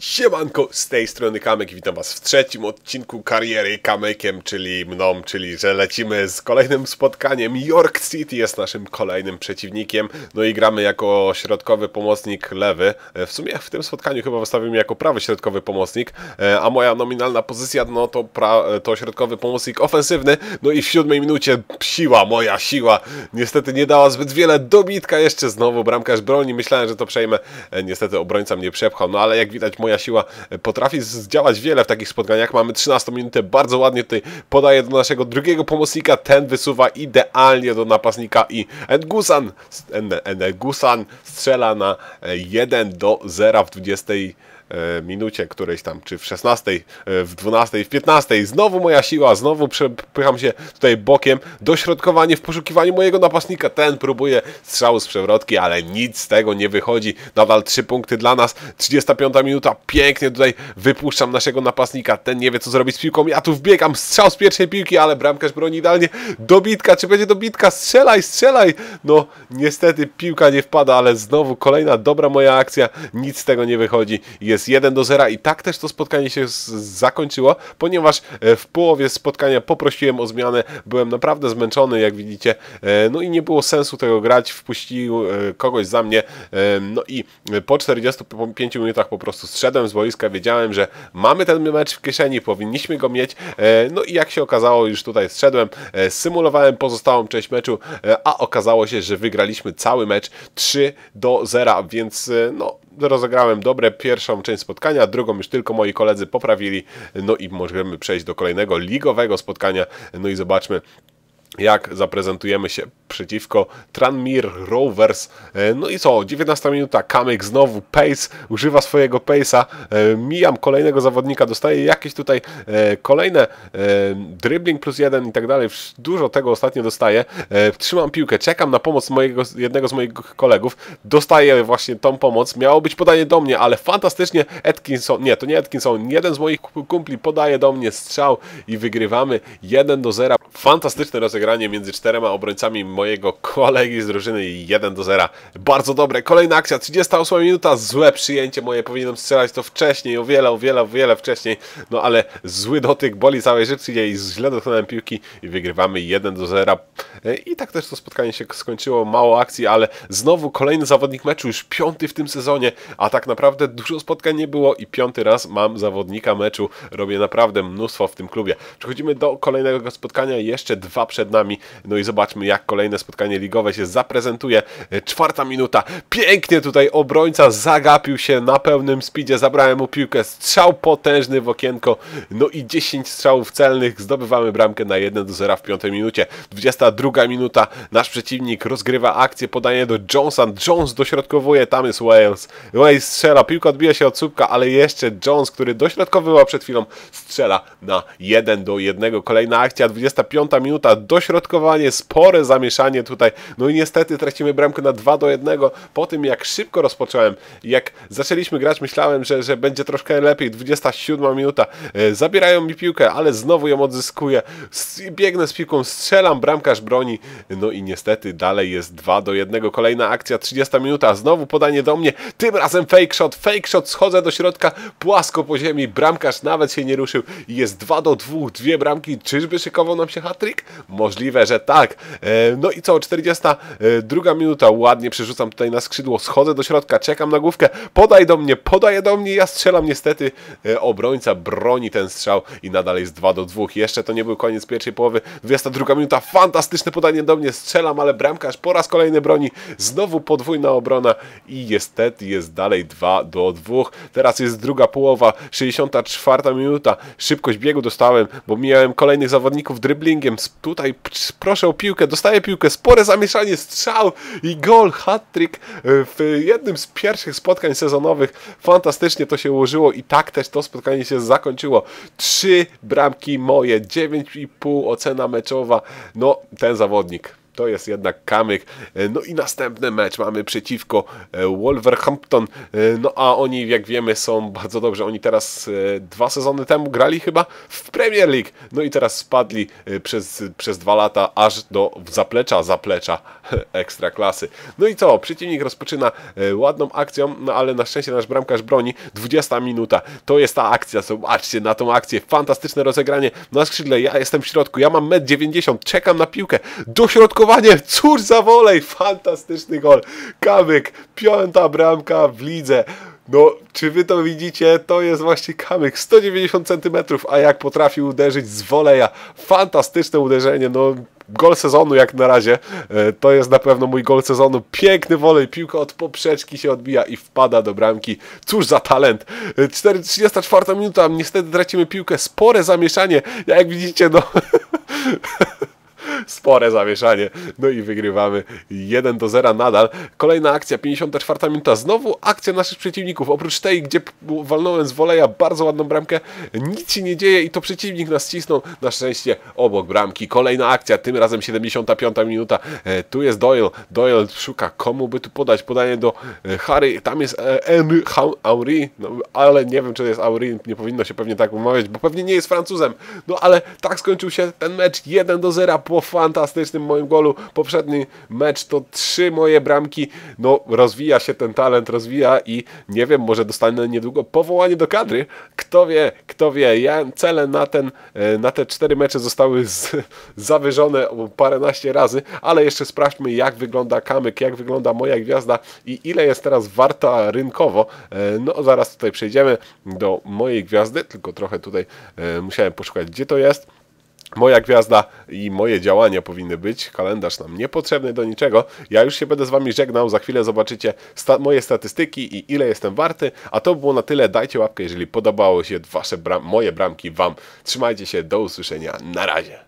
Siemanko, z tej strony Kamek witam was w trzecim odcinku kariery Kamekiem, czyli mną, czyli że lecimy z kolejnym spotkaniem. York City jest naszym kolejnym przeciwnikiem, no i gramy jako środkowy pomocnik lewy. E, W sumie w tym spotkaniu chyba wystawimy jako prawy środkowy pomocnik, e, a moja nominalna pozycja no to, pra, to środkowy pomocnik ofensywny. No i w siódmej minucie siła, moja siła, niestety nie dała zbyt wiele dobitka jeszcze znowu, bramkarz broni, myślałem, że to przejmę, E, niestety obrońca mnie przepchał, no ale jak widać moja siła potrafi zdziałać wiele w takich spotkaniach. Mamy 13 minutę, bardzo ładnie tutaj podaje do naszego drugiego pomocnika, ten wysuwa idealnie do napastnika i Engusan, Engusan strzela na 1 do 0 w 20 minucie którejś tam, czy w 16, w 12, w 15. Znowu moja siła, znowu przepycham się tutaj bokiem. Dośrodkowanie w poszukiwaniu mojego napastnika. Ten próbuje strzału z przewrotki, ale nic z tego nie wychodzi. Nadal 3 punkty dla nas. 35 minuta. Pięknie tutaj wypuszczam naszego napastnika. Ten nie wie co zrobić z piłką. Ja tu wbiegam. Strzał z pierwszej piłki, ale bramkarz broni idealnie. Dobitka, czy będzie dobitka? Strzelaj, strzelaj! No, niestety piłka nie wpada, ale znowu kolejna dobra moja akcja. Nic z tego nie wychodzi. Jest jest 1 do 0 i tak też to spotkanie się zakończyło, ponieważ e, w połowie spotkania poprosiłem o zmianę, byłem naprawdę zmęczony, jak widzicie, e, no i nie było sensu tego grać, wpuścił e, kogoś za mnie, no i po 45 minutach po prostu zszedłem z boiska, wiedziałem, że mamy ten mecz w kieszeni, powinniśmy go mieć, no i jak się okazało, już tutaj zszedłem, symulowałem pozostałą część meczu, a okazało się, że wygraliśmy cały mecz 3 do 0, więc no rozegrałem dobre pierwszą część spotkania, drugą już tylko moi koledzy poprawili, no i możemy przejść do kolejnego ligowego spotkania, no i zobaczmy jak zaprezentujemy się przeciwko Tranmere Rovers. E, no i co, 19 minuta, Kamek znowu pace, używa swojego pace'a, e, mijam kolejnego zawodnika, dostaję jakieś tutaj e, kolejne dribbling plus jeden i tak dalej, dużo tego ostatnio dostaję, trzymam piłkę, czekam na pomoc mojego, jednego z moich kolegów, dostaję właśnie tą pomoc, miało być podanie do mnie, ale fantastycznie Atkinson, nie, to nie Atkinson, jeden z moich kumpli podaje do mnie strzał i wygrywamy 1 do 0. Fantastyczne rozegranie między czterema obrońcami mojego kolegi z drużyny 1 do 0. Bardzo dobre. Kolejna akcja, 38 minuta. Złe przyjęcie moje. Powinienem strzelać to wcześniej, o wiele, o wiele, o wiele wcześniej. No ale zły dotyk boli całe życie i źle dotknąłem piłki i wygrywamy 1 do 0. I tak też to spotkanie się skończyło. Mało akcji, ale znowu kolejny zawodnik meczu, już piąty w tym sezonie, a tak naprawdę dużo spotkań nie było i piąty raz mam zawodnika meczu. Robię naprawdę mnóstwo w tym klubie. Przechodzimy do kolejnego spotkania, jeszcze dwa przed nami. No i zobaczmy, jak kolejne spotkanie ligowe się zaprezentuje. Czwarta minuta. Pięknie tutaj obrońca zagapił się na pełnym speedzie. Zabrałem mu piłkę. Strzał potężny w okienko. No i 10 strzałów celnych. Zdobywamy bramkę na 1 do 0 w piątej minucie. 22 minuta. Nasz przeciwnik rozgrywa akcję. Podaje do Jonesa. Jones dośrodkowuje. Tam jest Wales. Wales strzela. Piłka odbija się od słupka, ale jeszcze Jones, który dośrodkowywał przed chwilą, strzela na 1 do 1. Kolejna akcja. 25 minuta. Dośrodkowanie. Spore zamieszanie tutaj. No i niestety tracimy bramkę na 2 do 1. Po tym jak szybko rozpocząłem, jak zaczęliśmy grać, myślałem, że, że będzie troszkę lepiej. 27 minuta. E, zabierają mi piłkę, ale znowu ją odzyskuję. Biegnę z piłką, strzelam, bramkarz broni. No i niestety dalej jest 2 do 1. Kolejna akcja, 30 minuta. Znowu podanie do mnie. Tym razem fake shot, fake shot. Schodzę do środka, płasko po ziemi. Bramkarz nawet się nie ruszył jest 2 do 2. Dwie bramki. Czyżby szykował nam się hat-trick? Możliwe, że tak. E, no i co, 42 minuta, ładnie przerzucam tutaj na skrzydło, schodzę do środka, czekam na główkę, podaj do mnie, podaje do mnie, ja strzelam niestety, e, obrońca broni ten strzał i nadal jest 2 do 2, jeszcze to nie był koniec pierwszej połowy, 22 minuta, fantastyczne podanie do mnie, strzelam, ale bramkarz po raz kolejny broni, znowu podwójna obrona i niestety jest dalej 2 do 2, teraz jest druga połowa, 64 minuta, szybkość biegu dostałem, bo miałem kolejnych zawodników dribblingiem, tutaj proszę o piłkę, dostaję piłkę, spore zamieszanie, strzał i gol, hat-trick e, w jednym z pierwszych spotkań sezonowych. Fantastycznie to się ułożyło i tak też to spotkanie się zakończyło. Trzy bramki moje, 9,5 ocena meczowa. No, ten zawodnik to jest jednak kamyk. E, no i następny mecz mamy przeciwko e, Wolverhampton. E, no a oni, jak wiemy, są bardzo dobrze. Oni teraz dwa sezony temu grali chyba w Premier League. No i teraz spadli przez, przez dwa lata aż do zaplecza, zaplecza ekstra klasy. No i co? Przeciwnik rozpoczyna ładną akcją, no ale na szczęście nasz bramkarz broni. 20 minuta. To jest ta akcja. Zobaczcie na tą akcję. Fantastyczne rozegranie na skrzydle. Ja jestem w środku. Ja mam 1,90 m. Czekam na piłkę. Cóż za wolej. Fantastyczny gol. Kamyk. Piąta bramka w lidze. No, czy wy to widzicie? To jest właśnie kamyk 190 cm, a jak potrafił uderzyć z woleja. Fantastyczne uderzenie, no gol sezonu jak na razie. E, to jest na pewno mój gol sezonu. Piękny wolej, piłka od poprzeczki się odbija i wpada do bramki. Cóż za talent. 34 e, minuta, niestety tracimy piłkę. Spore zamieszanie. Jak widzicie, no... spore zamieszanie. No i wygrywamy 1 do 0 nadal. Kolejna akcja, 54 minuta. Znowu akcja naszych przeciwników. Oprócz tej, gdzie walnąłem z woleja bardzo ładną bramkę, nic się nie dzieje i to przeciwnik nas cisnął. Na szczęście obok bramki. Kolejna akcja, tym razem 75 minuta. E, tu jest Doyle. Doyle szuka komu by tu podać. Podanie do e, Harry. Tam jest Henry Aury. No, ale nie wiem, czy to jest Aury. Nie powinno się pewnie tak umawiać, bo pewnie nie jest Francuzem. No ale tak skończył się ten mecz 1 do 0 po fantastycznym moim golu. Poprzedni mecz to trzy moje bramki. No, rozwija się ten talent, rozwija i nie wiem, może dostanę niedługo powołanie do kadry. Kto wie, kto wie. Ja cele na, ten, e, na te cztery mecze zostały z, zawyżone paręnaście razy, ale jeszcze sprawdźmy, jak wygląda kamyk, jak wygląda moja gwiazda i ile jest teraz warta rynkowo. E, no, zaraz tutaj przejdziemy do mojej gwiazdy, tylko trochę tutaj e, musiałem poszukać, gdzie to jest. Moja gwiazda i moje działania powinny być. Kalendarz nam niepotrzebny do niczego. Ja już się będę z Wami żegnał. Za chwilę zobaczycie sta moje statystyki i ile jestem warty. A to było na tyle. Dajcie łapkę, jeżeli podobało się wasze bram moje bramki Wam. Trzymajcie się. Do usłyszenia. Na razie.